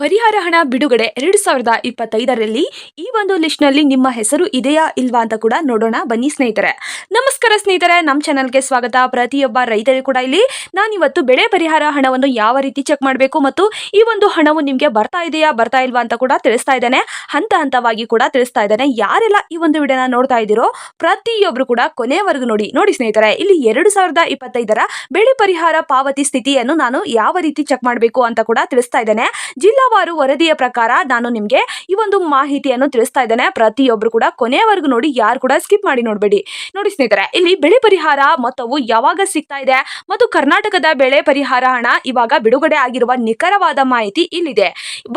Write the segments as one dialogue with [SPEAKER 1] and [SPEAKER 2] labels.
[SPEAKER 1] ಪರಿಹಾರ ಹಣ ಬಿಡುಗಡೆ ಎರಡು ಸಾವಿರದ ಇಪ್ಪತ್ತೈದರಲ್ಲಿ ಈ ಒಂದು ಲಿಸ್ಟ್ನಲ್ಲಿ ನಿಮ್ಮ ಹೆಸರು ಇದೆಯಾ ಇಲ್ವಾ ಅಂತ ಕೂಡ ನೋಡೋಣ. ಬನ್ನಿ ಸ್ನೇಹಿತರೆ. ನಮಸ್ಕಾರ ಸ್ನೇಹಿತರೆ. ನಮ್ಮ ಚಾನಲ್ಗೆ ಸ್ವಾಗತ. ಪ್ರತಿಯೊಬ್ಬ ರೈತರು ಕೂಡ ಇಲ್ಲಿ ನಾನು ಇವತ್ತು ಬೆಳೆ ಪರಿಹಾರ ಹಣವನ್ನು ಯಾವ ರೀತಿ ಚೆಕ್ ಮಾಡಬೇಕು ಮತ್ತು ಈ ಒಂದು ಹಣವು ನಿಮಗೆ ಬರ್ತಾ ಇದೆಯಾ, ಬರ್ತಾ ಇಲ್ವಾ ಅಂತ ಕೂಡ ತಿಳಿಸ್ತಾ ಇದ್ದಾನೆ. ಹಂತ ಹಂತವಾಗಿ ಕೂಡ ತಿಳಿಸ್ತಾ ಇದ್ದಾನೆ. ಯಾರೆಲ್ಲ ಈ ಒಂದು ವಿಡಿಯೋನ ನೋಡ್ತಾ ಇದ್ದೀರೋ ಪ್ರತಿಯೊಬ್ಬರು ಕೂಡ ಕೊನೆಯವರೆಗೂ ನೋಡಿ. ನೋಡಿ ಸ್ನೇಹಿತರೆ, ಇಲ್ಲಿ ಎರಡು ಸಾವಿರದ ಇಪ್ಪತ್ತೈದರ ಬೆಳೆ ಪರಿಹಾರ ಪಾವತಿ ಸ್ಥಿತಿಯನ್ನು ನಾನು ಯಾವ ರೀತಿ ಚೆಕ್ ಮಾಡಬೇಕು ಅಂತ ಕೂಡ ತಿಳಿಸ್ತಾ ಇದ್ದೇನೆ. ಜಿಲ್ಲಾವಾರು ವರದಿಯ ಪ್ರಕಾರ ನಾನು ನಿಮಗೆ ಈ ಒಂದು ಮಾಹಿತಿಯನ್ನು ತಿಳಿಸ್ತಾ ಇದ್ದೇನೆ. ಪ್ರತಿಯೊಬ್ರು ಕೂಡ ಕೊನೆಯವರೆಗೂ ನೋಡಿ, ಯಾರು ಕೂಡ ಸ್ಕಿಪ್ ಮಾಡಿ ನೋಡಬೇಡಿ. ನೋಡಿ ಸ್ನೇಹಿತರೆ, ಇಲ್ಲಿ ಬೆಳೆ ಪರಿಹಾರ ಮೊತ್ತವು ಯಾವಾಗ ಸಿಗ್ತಾ ಇದೆ ಮತ್ತು ಕರ್ನಾಟಕದ ಬೆಳೆ ಪರಿಹಾರ ಹಣ ಇವಾಗ ಬಿಡುಗಡೆ ಆಗಿರುವ ನಿಖರವಾದ ಮಾಹಿತಿ ಇಲ್ಲಿದೆ.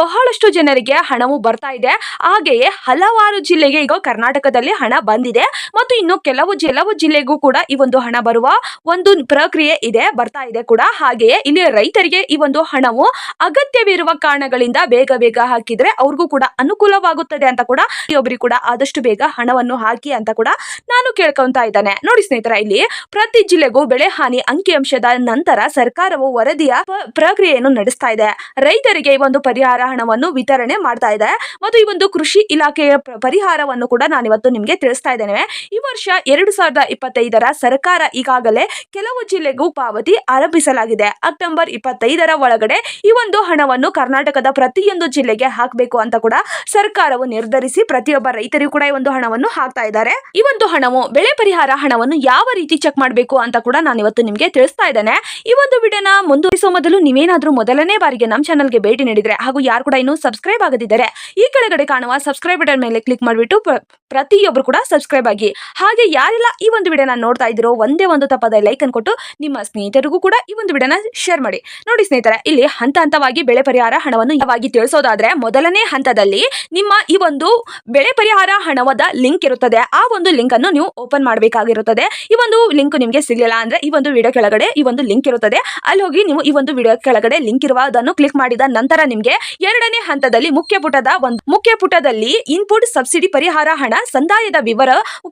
[SPEAKER 1] ಬಹಳಷ್ಟು ಜನರಿಗೆ ಹಣವು ಬರ್ತಾ ಇದೆ. ಹಾಗೆಯೇ ಹಲವಾರು ಜಿಲ್ಲೆಗೆ ಈಗ ಕರ್ನಾಟಕದಲ್ಲಿ ಹಣ ಬಂದಿದೆ ಮತ್ತು ಇನ್ನು ಕೆಲವು ಕೆಲವು ಜಿಲ್ಲೆಗೂ ಕೂಡ ಈ ಒಂದು ಹಣ ಬರುವ ಒಂದು ಪ್ರಕ್ರಿಯೆ ಇದೆ, ಬರ್ತಾ ಇದೆ ಕೂಡ. ಹಾಗೆಯೇ ಇಲ್ಲಿ ರೈತರಿಗೆ ಈ ಒಂದು ಹಣವು ಅಗತ್ಯವಿರುವ ಕಾರಣಗಳಿಂದ ಬೇಗ ಬೇಗ ಹಾಕಿದ್ರೆ ಅವ್ರಿಗೂ ಕೂಡ ಅನುಕೂಲವಾಗುತ್ತದೆ ಅಂತ ಕೂಡ ಒಬ್ಬರಿಗೆ ಕೂಡ ಆದಷ್ಟು ಬೇಗ ಹಣವನ್ನು ಹಾಕಿ ಅಂತ ಕೂಡ ನಾನು ಕೇಳ್ಕೊಂತ ಇದ್ದಾನೆ. ನೋಡಿ ಸ್ನೇಹಿತರ, ಇಲ್ಲಿ ಪ್ರತಿ ಜಿಲ್ಲೆಗೂ ಬೆಳೆ ಹಾನಿ ಅಂಕಿಅಂಶದ ನಂತರ ಸರ್ಕಾರವು ವರದಿಯ ಪ್ರಕ್ರಿಯೆಯನ್ನು ನಡೆಸ್ತಾ ಇದೆ. ರೈತರಿಗೆ ಈ ಒಂದು ಪರಿಹಾರ ಹಣವನ್ನು ವಿತರಣೆ ಮಾಡ್ತಾ ಇದೆ. ಮತ್ತು ಈ ಒಂದು ಕೃಷಿ ಇಲಾಖೆಯ ಪರಿಹಾರವನ್ನು ಕೂಡ ನಾನಿವತ್ತು ನಿಮಗೆ ತಿಳಿಸ್ತಾ ಇದ್ದೇನೆ. ಈ ವರ್ಷ ಎರಡು ಸಾವಿರದ ಇಪ್ಪತ್ತೈದರ ಸರ್ಕಾರ ಈಗಾಗಲೇ ಕೆಲವು ಜಿಲ್ಲೆಗೂ ಪಾವತಿ ಆರಂಭಿಸಲಾಗಿದೆ. ಅಕ್ಟೋಬರ್ ಇಪ್ಪತ್ತೈದರ ಒಳಗಡೆ ಈ ಒಂದು ಹಣವನ್ನು ಕರ್ನಾಟಕದ ಪ್ರತಿಯೊಂದು ಜಿಲ್ಲೆಗೆ ಹಾಕಬೇಕು ಅಂತ ಕೂಡ ಸರ್ಕಾರವು ನಿರ್ಧರಿಸಿ ಪ್ರತಿಯೊಬ್ಬ ರೈತರಿಗೂ ಕೂಡ ಈ ಒಂದು ಹಣವನ್ನು ಹಾಕ್ತಾ ಇದ್ದಾರೆ. ಈ ಒಂದು ಹಣವು ಬೆಳೆ ಪರಿಹಾರ ಹಣವನ್ನು ಯಾವ ರೀತಿ ಚೆಕ್ ಮಾಡಬೇಕು ಅಂತ ಕೂಡ ನಾನು ಇವತ್ತು ನಿಮಗೆ ತಿಳಿಸ್ತಾ ಇದ್ದೇನೆ. ಈ ಒಂದು ವಿಡಿಯೋನ ಮುಂದುವರಿಸುವ ಮೊದಲು ನೀವೇನಾದ್ರೂ ಮೊದಲನೇ ಬಾರಿಗೆ ನಮ್ಮ ಚಾನಲ್ಗೆ ಭೇಟಿ ನೀಡಿದ್ರೆ ಹಾಗೂ ಯಾರು ಕೂಡ ಇನ್ನೂ ಸಬ್ಸ್ಕ್ರೈಬ್ ಆಗದಿದ್ದರೆ ಈ ಕೆಳಗಡೆ ಕಾಣುವ ಸಬ್ಸ್ಕ್ರೈಬ್ ಬಟನ್ ಮೇಲೆ ಕ್ಲಿಕ್ ಮಾಡಿಬಿಟ್ಟು ಪ್ರ- ಪ್ರತಿಯೊಬ್ಬರು ಕೂಡ ಸಬ್ಸ್ಕ್ರೈಬ್ ಆಗಿ. ಹಾಗೆ ಯಾರೆಲ್ಲ ಈ ಒಂದು ವಿಡಿಯೋನ ನೋಡ್ತಾ ಇದ್ದೀರೋ ಒಂದೇ ಒಂದು ತಪ್ಪದ ಲೈಕ್ ಅನ್ಕೊಟ್ಟು ನಿಮ್ಮ ಸ್ನೇಹಿತರಿಗೂ ಕೂಡ ಈ ಒಂದು ವಿಡಿಯೋನ ಶೇರ್ ಮಾಡಿ. ನೋಡಿ ಸ್ನೇಹಿತರೆ, ಇಲ್ಲಿ ಹಂತ ಹಂತವಾಗಿ ಬೆಳೆ ಪರಿಹಾರ ಹಣವನ್ನು ಯಾವಾಗಿ ತಿಳಿಸೋದಾದ್ರೆ ಮೊದಲನೇ ಹಂತದಲ್ಲಿ ನಿಮ್ಮ ಈ ಒಂದು ಬೆಳೆ ಪರಿಹಾರ ಹಣವದ ಲಿಂಕ್ ಇರುತ್ತದೆ. ಆ ಒಂದು ಲಿಂಕ್ ಅನ್ನು ನೀವು ಓಪನ್ ಮಾಡಬೇಕಾಗಿರುತ್ತದೆ. ಈ ಒಂದು ಲಿಂಕ್ ನಿಮಗೆ ಸಿಗಲಿಲ್ಲ ಅಂದ್ರೆ ಈ ಒಂದು ವಿಡಿಯೋ ಕೆಳಗಡೆ ಈ ಒಂದು ಲಿಂಕ್ ಇರುತ್ತದೆ. ಅಲ್ಲಿ ಹೋಗಿ ನೀವು ಈ ಒಂದು ವಿಡಿಯೋ ಕೆಳಗಡೆ ಲಿಂಕ್ ಇರುವ ಅದನ್ನು ಕ್ಲಿಕ್ ಮಾಡಿದ ನಂತರ ನಿಮಗೆ ಎರಡನೇ ಹಂತದಲ್ಲಿ ಮುಖ್ಯ ಪುಟದ ಒಂದು ಮುಖ್ಯ ಪುಟದಲ್ಲಿ ಇನ್ಪುಟ್ ಸಬ್ಸಿಡಿ ಪರಿಹಾರ ಹಣ ಸಂದಾಯದ ವಿವರ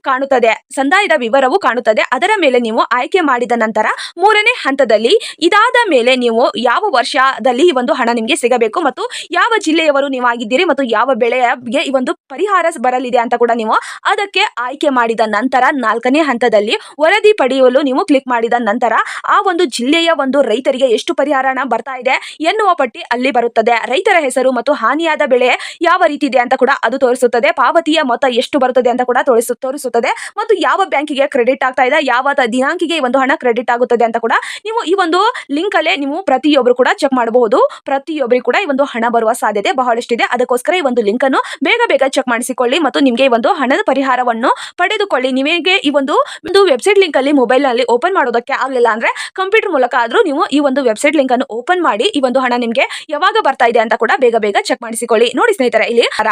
[SPEAKER 1] ಕಾಣುತ್ತದೆ. ಸಂದಾಯದ ವಿವರವು ಕಾಣುತ್ತದೆ. ಅದರ ಮೇಲೆ ನೀವು ಆಯ್ಕೆ ಮಾಡಿದ ನಂತರ ಮೂರನೇ ಹಂತದಲ್ಲಿ ಇದಾದ ಮೇಲೆ ನೀವು ಯಾವ ವರ್ಷದಲ್ಲಿ ಈ ಒಂದು ಹಣ ನಿಮಗೆ ಸಿಗಬೇಕು ಯಾವ ಜಿಲ್ಲೆಯವರು ನೀವು ಆಗಿದ್ದೀರಿ ಮತ್ತು ಯಾವ ಬೆಳೆಗೆ ಈ ಒಂದು ಪರಿಹಾರ ಬರಲಿದೆ ಅಂತ ಕೂಡ ನೀವು ಅದಕ್ಕೆ ಆಯ್ಕೆ ಮಾಡಿದ ನಂತರ ನಾಲ್ಕನೇ ಹಂತದಲ್ಲಿ ವರದಿ ಪಡೆಯಲು ನೀವು ಕ್ಲಿಕ್ ಮಾಡಿದ ನಂತರ ಆ ಒಂದು ಜಿಲ್ಲೆಯ ಒಂದು ರೈತರಿಗೆ ಎಷ್ಟು ಪರಿಹಾರ ಬರ್ತಾ ಇದೆ ಎನ್ನುವ ಪಟ್ಟಿ ಅಲ್ಲಿ ಬರುತ್ತದೆ. ರೈತರ ಹೆಸರು ಮತ್ತು ಹಾನಿಯಾದ ಬೆಳೆ ಯಾವ ರೀತಿ ಇದೆ ಅಂತ ಕೂಡ ಅದು ತೋರಿಸುತ್ತದೆ. ಪಾವತಿಯ ಮೊತ್ತ ಎಷ್ಟು ಬರುತ್ತದೆ ಅಂತ ಕೂಡ ತೋರಿಸು ತೋರಿಸುತ್ತದೆ. ಮತ್ತು ಯಾವ ಬ್ಯಾಂಕಿಗೆ ಕ್ರೆಡಿಟ್ ಆಗ್ತಾ ಇದೆ, ಯಾವ ದಿನಾಂಕಿಗೆ ಒಂದು ಹಣ ಕ್ರೆಡಿಟ್ ಆಗುತ್ತದೆ ಅಂತ ಕೂಡ ನೀವು ಈ ಒಂದು ಲಿಂಕ್ ಅಲ್ಲೇ ನೀವು ಪ್ರತಿಯೊಬ್ಬರು ಕೂಡ ಚೆಕ್ ಮಾಡಬಹುದು. ಪ್ರತಿಯೊಬ್ಬರಿಗೂ ಕೂಡ ಈ ಒಂದು ಹಣ ಬರುವ ಸಾಧ್ಯತೆ ಬಹಳಷ್ಟಿದೆ. ಅದಕ್ಕೋಸ್ಕರ ಈ ಒಂದು ಲಿಂಕ್ ಅನ್ನು ಬೇಗ ಬೇಗ ಚೆಕ್ ಮಾಡಿಸಿಕೊಳ್ಳಿ ಮತ್ತು ನಿಮಗೆ ಈ ಒಂದು ಹಣದ ಪರಿಹಾರವನ್ನು ಪಡೆದುಕೊಳ್ಳಿ. ನಿಮಗೆ ಈ ಒಂದು ಒಂದು ವೆಬ್ಸೈಟ್ ಲಿಂಕ್ ಅಲ್ಲಿ ಮೊಬೈಲ್ನಲ್ಲಿ ಓಪನ್ ಮಾಡೋದಕ್ಕೆ ಆಗಲಿಲ್ಲ ಅಂದ್ರೆ ಕಂಪ್ಯೂಟರ್ ಮೂಲಕ ಆದ್ರೂ ನೀವು ಈ ಒಂದು ವೆಬ್ಸೈಟ್ ಲಿಂಕ್ ಅನ್ನು ಓಪನ್ ಮಾಡಿ ಈ ಒಂದು ಹಣ ನಿಮಗೆ ಯಾವಾಗ ಬರ್ತಾ ಇದೆ ಅಂತ ಕೂಡ ಬೇಗ ಬೇಗ ಚೆಕ್ ಮಾಡಿಸಿಕೊಳ್ಳಿ. ನೋಡಿ ಸ್ನೇಹಿತರೆ, ಇಲ್ಲಿ ಹರ.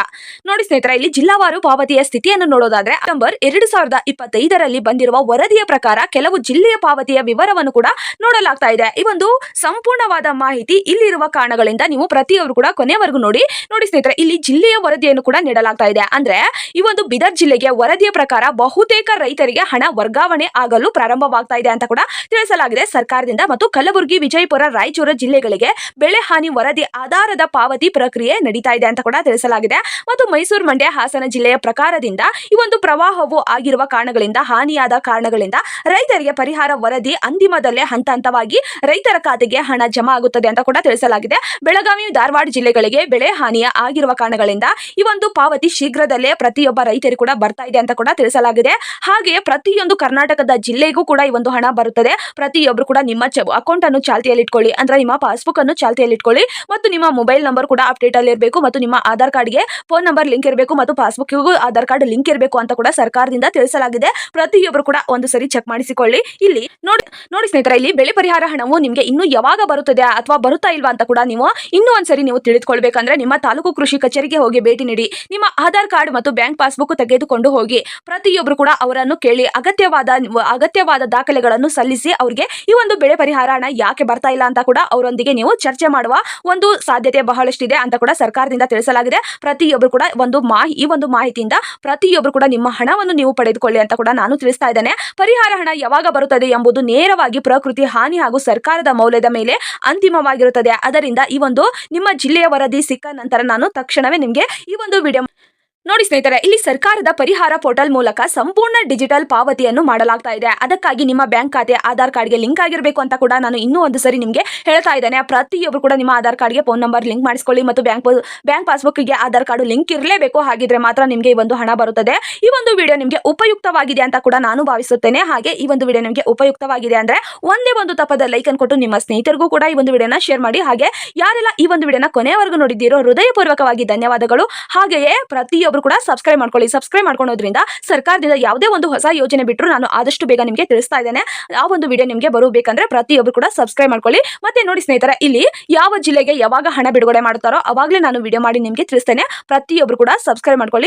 [SPEAKER 1] ನೋಡಿ ಸ್ನೇಹಿತರೆ, ಇಲ್ಲಿ ಜಿಲ್ಲಾವಾರು ಪಾವತಿಯ ಸ್ಥಿತಿಯನ್ನು ನೋಡೋದಾದ್ರೆ ಅಕ್ಟೋಬರ್ ಎರಡು ಸಾವಿರದ ಇಪ್ಪತ್ತೈದರಲ್ಲಿ ಬಂದಿರುವ ವರದಿಯ ಪ್ರಕಾರ ಕೆಲವು ಜಿಲ್ಲೆಯ ಪಾವತಿಯ ವಿವರವನ್ನು ಕೂಡ ನೋಡಲಾಗ್ತಾ ಇದೆ. ಈ ಒಂದು ಸಂಪೂರ್ಣವಾದ ಮಾಹಿತಿ ಇಲ್ಲಿರುವ ಕಾರಣಗಳಿಂದ ನೀವು ಪ್ರತಿಯೊಬ್ಬರು ಕೂಡ ಕೊನೆವರೆಗೂ ನೋಡಿ ನೋಡಿ ಸ್ನೇಹಿತರೆ, ಇಲ್ಲಿ ಜಿಲ್ಲೆಯ ವರದಿಯನ್ನು ಕೂಡ ನೀಡಲಾಗ್ತಾ ಇದೆ. ಅಂದ್ರೆ, ಈ ಒಂದು ಬಿದರ್ ಜಿಲ್ಲೆಗೆ ವರದಿಯ ಪ್ರಕಾರ ಬಹುತೇಕ ರೈತರಿಗೆ ಹಣ ವರ್ಗಾವಣೆ ಆಗಲು ಪ್ರಾರಂಭವಾಗ್ತಾ ಇದೆ ಅಂತ ಕೂಡ ತಿಳಿಸಲಾಗಿದೆ. ಸರ್ಕಾರದಿಂದ ಮತ್ತು ಕಲಬುರಗಿ, ವಿಜಯಪುರ, ರಾಯಚೂರು ಜಿಲ್ಲೆಗಳಿಗೆ ಬೆಳೆ ಹಾನಿ ವರದಿ ಆಧಾರದ ಪಾವತಿ ಪ್ರಕ್ರಿಯೆ ನಡೀತಾ ಇದೆ ಅಂತ ಕೂಡ ತಿಳಿಸಲಾಗಿದೆ. ಮತ್ತು ಮೈಸೂರು ಮಂಡ್ಯ, ಹಾಸನ ಜಿಲ್ಲೆಯ ಪ್ರಕಾರದಿಂದ ಈ ಒಂದು ಪ್ರವಾಹವು ಆಗಿರುವ ಕಾರಣಗಳಿಂದ, ಹಾನಿಯಾದ ಕಾರಣಗಳಿಂದ ರೈತರಿಗೆ ಪರಿಹಾರ ವರದಿ ಅಂತಿಮದಲ್ಲೇ ಹಂತ ಹಂತವಾಗಿ ರೈತರ ಖಾತೆಗೆ ಹಣ ಜಮಾ ಆಗುತ್ತದೆ ಅಂತ ಕೂಡ ತಿಳಿಸಲಾಗಿದೆ. ಬೆಳಗಾವಿ ಧಾರವಾಡ ಜಿಲ್ಲೆಗಳಿಗೆ ಬೆಳೆ ಹಾನಿಯ ಆಗಿರುವ ಕಾರಣಗಳಿಂದ ಈ ಒಂದು ಪಾವತಿ ಶೀಘ್ರದಲ್ಲೇ ಪ್ರತಿಯೊಬ್ಬ ರೈತರು ಕೂಡ ಬರ್ತಾ ಇದೆ ಅಂತ ಕೂಡ ತಿಳಿಸಲಾಗಿದೆ. ಹಾಗೆಯೇ ಪ್ರತಿಯೊಂದು ಕರ್ನಾಟಕದ ಜಿಲ್ಲೆಗೂ ಕೂಡ ಈ ಒಂದು ಹಣ ಬರುತ್ತದೆ. ಪ್ರತಿಯೊಬ್ಬರು ಕೂಡ ನಿಮ್ಮ ಅಕೌಂಟ್ ಅನ್ನು ಚಾಲ್ತಿಯಲ್ಲಿ ಇಟ್ಕೊಳ್ಳಿ. ಅಂದ್ರೆ ನಿಮ್ಮ ಪಾಸ್ಬುಕ್ ಅನ್ನು ಚಾಲ್ತಿಯಲ್ಲಿ ಇಟ್ಕೊಳ್ಳಿ. ಮತ್ತು ನಿಮ್ಮ ಮೊಬೈಲ್ ನಂಬರ್ ಕೂಡ ಅಪ್ಡೇಟ್ ಅಲ್ಲಿ ಇರಬೇಕು. ಮತ್ತು ನಿಮ್ಮ ಆಧಾರ್ ಕಾರ್ಡ್ಗೆ ಫೋನ್ ನಂಬರ್ ಲಿಂಕ್ ಇರಬೇಕು. ಮತ್ತು ಪಾಸ್ಬುಕ್ಗೂ ಆಧಾರ್ ಕಾರ್ಡ್ ಲಿಂಕ್ ಇರಬೇಕು ಅಂತ ಕೂಡ ಸರ್ಕಾರದಿಂದ ತಿಳಿಸಲಾಗಿದೆ. ಪ್ರತಿಯೊಬ್ಬರು ಕೂಡ ಒಂದು ಸರಿ ಚೆಕ್ ಮಾಡಿಸಿಕೊಳ್ಳಿ. ಇಲ್ಲಿ ನೋಡಿ ನೋಡಿ ಸ್ನೇಹಿತರೆ, ಇಲ್ಲಿ ಬೆಳೆ ಪರಿಹಾರ ಹಣವು ನಿಮಗೆ ಇನ್ನು ಯಾವಾಗ ಬರುತ್ತದೆ? ಅಥವಾ ಬರುತ್ತಾ ಇಲ್ವಾ ಅಂತ ಕೂಡ ನೀವು ಇನ್ನೂ ಒಂದ್ಸರಿ ನೀವು ತಿಳಿದುಕೊಳ್ಬೇಕಂದ್ರೆ ನಿಮ್ಮ ತಾಲೂಕು ಕೃಷಿ ಕಚೇರಿಗೆ ಹೋಗಿ ಭೇಟಿ ನೀಡಿ. ನಿಮ್ಮ ಆಧಾರ್ ಕಾರ್ಡ್ ಮತ್ತು ಬ್ಯಾಂಕ್ ಪಾಸ್ಬುಕ್ ತೆಗೆದುಕೊಂಡು ಹೋಗಿ. ಪ್ರತಿಯೊಬ್ಬರು ಕೂಡ ಅವರನ್ನು ಕೇಳಿ ಅಗತ್ಯವಾದ ಅಗತ್ಯವಾದ ದಾಖಲೆಗಳನ್ನು ಸಲ್ಲಿಸಿ ಅವರಿಗೆ ಈ ಒಂದು ಬೆಳೆ ಪರಿಹಾರ ಹಣ ಯಾಕೆ ಬರ್ತಾ ಇಲ್ಲ ಅಂತ ಕೂಡ ಅವರೊಂದಿಗೆ ನೀವು ಚರ್ಚೆ ಮಾಡುವ ಒಂದು ಸಾಧ್ಯತೆ ಬಹಳಷ್ಟಿದೆ ಅಂತ ಕೂಡ ಸರ್ಕಾರದಿಂದ ತಿಳಿಸಲಾಗಿದೆ. ಪ್ರತಿಯೊಬ್ಬರು ಕೂಡ ಒಂದು ಮಾಹಿ, ಈ ಒಂದು ಮಾಹಿತಿಯಿಂದ ಪ್ರತಿಯೊಬ್ಬರು ಕೂಡ ನಿಮ್ಮ ಹಣವನ್ನು ನೀವು ಪಡೆದುಕೊಳ್ಳಿ ಅಂತ ಕೂಡ ನಾನು ತಿಳಿಸ್ತಾ ಇದ್ದೇನೆ. ಪರಿಹಾರ ಹಣ ಯಾವಾಗ ಬರುತ್ತದೆ ಎಂಬುದು ನೇರವಾಗಿ ಪ್ರಕೃತಿ ಹಾನಿ ಹಾಗೂ ಸರ್ಕಾರದ ಮೌಲ್ಯದ ಮೇಲೆ ಅಂತಿಮವಾಗಿರುತ್ತದೆ. ಅದರಿಂದ ಈ ಒಂದು ನಿಮ್ಮ ಜಿಲ್ಲೆಯ ವರದಿ ಸಿಕ್ಕ ನಂತರ ನಾನು ತಕ್ಷಣವೇ ನಿಮಗೆ ಈ ಒಂದು ವಿಡಿಯೋ ನೋಡಿ ಸ್ನೇಹಿತರೆ, ಇಲ್ಲಿ ಸರ್ಕಾರದ ಪರಿಹಾರ ಪೋರ್ಟಲ್ ಮೂಲಕ ಸಂಪೂರ್ಣ ಡಿಜಿಟಲ್ ಪಾವತಿಯನ್ನು ಮಾಡಲಾಗ್ತಾ ಇದೆ. ಅದಕ್ಕಾಗಿ ನಿಮ್ಮ ಬ್ಯಾಂಕ್ ಖಾತೆ, ಆಧಾರ್ ಕಾರ್ಡ್ಗೆ ಲಿಂಕ್ ಆಗಿರಬೇಕು ಅಂತ ಕೂಡ ನಾನು ಇನ್ನೂ ಒಂದು ಸರಿ ನಿಮಗೆ ಹೇಳ್ತಾ ಇದ್ದೇನೆ. ಪ್ರತಿಯೊಬ್ಬರು ಕೂಡ ನಿಮ್ಮ ಆಧಾರ್ ಕಾರ್ಡ್ಗೆ ಫೋನ್ ನಂಬರ್ ಲಿಂಕ್ ಮಾಡಿಸ್ಕೊಳ್ಳಿ ಮತ್ತು ಬ್ಯಾಂಕ್ ಬ್ಯಾಂಕ್ ಪಾಸ್ಬುಕ್ಗೆ ಆಧಾರ್ ಕಾರ್ಡ್ ಲಿಂಕ್ ಇರಲೇಬೇಕು. ಹಾಗಿದ್ರೆ ಮಾತ್ರ ನಿಮಗೆ ಈ ಒಂದು ಹಣ ಬರುತ್ತದೆ. ಈ ಒಂದು ವಿಡಿಯೋ ನಿಮಗೆ ಉಪಯುಕ್ತವಾಗಿದೆ ಅಂತ ಕೂಡ ನಾನು ಭಾವಿಸುತ್ತೇನೆ. ಹಾಗೆ ಈ ಒಂದು ವಿಡಿಯೋ ನಿಮಗೆ ಉಪಯುಕ್ತವಾಗಿದೆ ಅಂದ್ರೆ ಒಂದೇ ಒಂದು ತಪ್ಪದ ಲೈಕ್ ಅನ್ನು ಕೊಟ್ಟು ನಿಮ್ಮ ಸ್ನೇಹಿತರಿಗೂ ಕೂಡ ಈ ಒಂದು ವಿಡಿಯೋನ ಶೇರ್ ಮಾಡಿ. ಹಾಗೆ ಯಾರೆಲ್ಲ ಈ ಒಂದು ವಿಡಿಯೋನ ಕೊನೆಯವರೆಗೂ ನೋಡಿದ್ದೀರೋ, ಹೃದಯಪೂರ್ವಕವಾಗಿ ಧನ್ಯವಾದಗಳು. ಹಾಗೆಯೇ ಪ್ರತಿಯೊಬ್ಬರು ಕೂಡ ಸಬ್ಸ್ಕ್ರೈಬ್ ಮಾಡ್ಕೊಳ್ಳಿ. ಸಬ್ಸ್ಕ್ರೈಬ್ ಮಾಡ್ಕೊಳ್ಳೋದ್ರಿಂದ ಸರ್ಕಾರದಿಂದ ಯಾವುದೇ ಒಂದು ಹೊಸ ಯೋಜನೆ ಬಿಟ್ಟರು ನಾನು ಆದಷ್ಟು ಬೇಗ ನಿಮಗೆ ತಿಳಿಸ್ತಾ ಇದ್ದೇನೆ. ಆ ಒಂದು ವಿಡಿಯೋ ನಿಮಗೆ ಬರಬೇಕಂದ್ರೆ ಪ್ರತಿಯೊಬ್ಬರು ಕೂಡ ಸಬ್ಸ್ಕ್ರೈಬ್ ಮಾಡ್ಕೊಳ್ಳಿ. ಮತ್ತೆ ನೋಡಿ ಸ್ನೇಹಿತರೆ, ಇಲ್ಲಿ ಯಾವ ಜಿಲ್ಲೆಗೆ ಯಾವಾಗ ಹಣ ಬಿಡುಗಡೆ ಮಾಡುತ್ತಾರೋ ಅವಾಗಲೇ ನಾನು ವಿಡಿಯೋ ಮಾಡಿ ನಿಮಗೆ ತಿಳಿಸ್ತೇನೆ. ಪ್ರತಿಯೊಬ್ಬರು ಕೂಡ ಸಬ್ಸ್ಕ್ರೈಬ್ ಮಾಡ್ಕೊಳ್ಳಿ.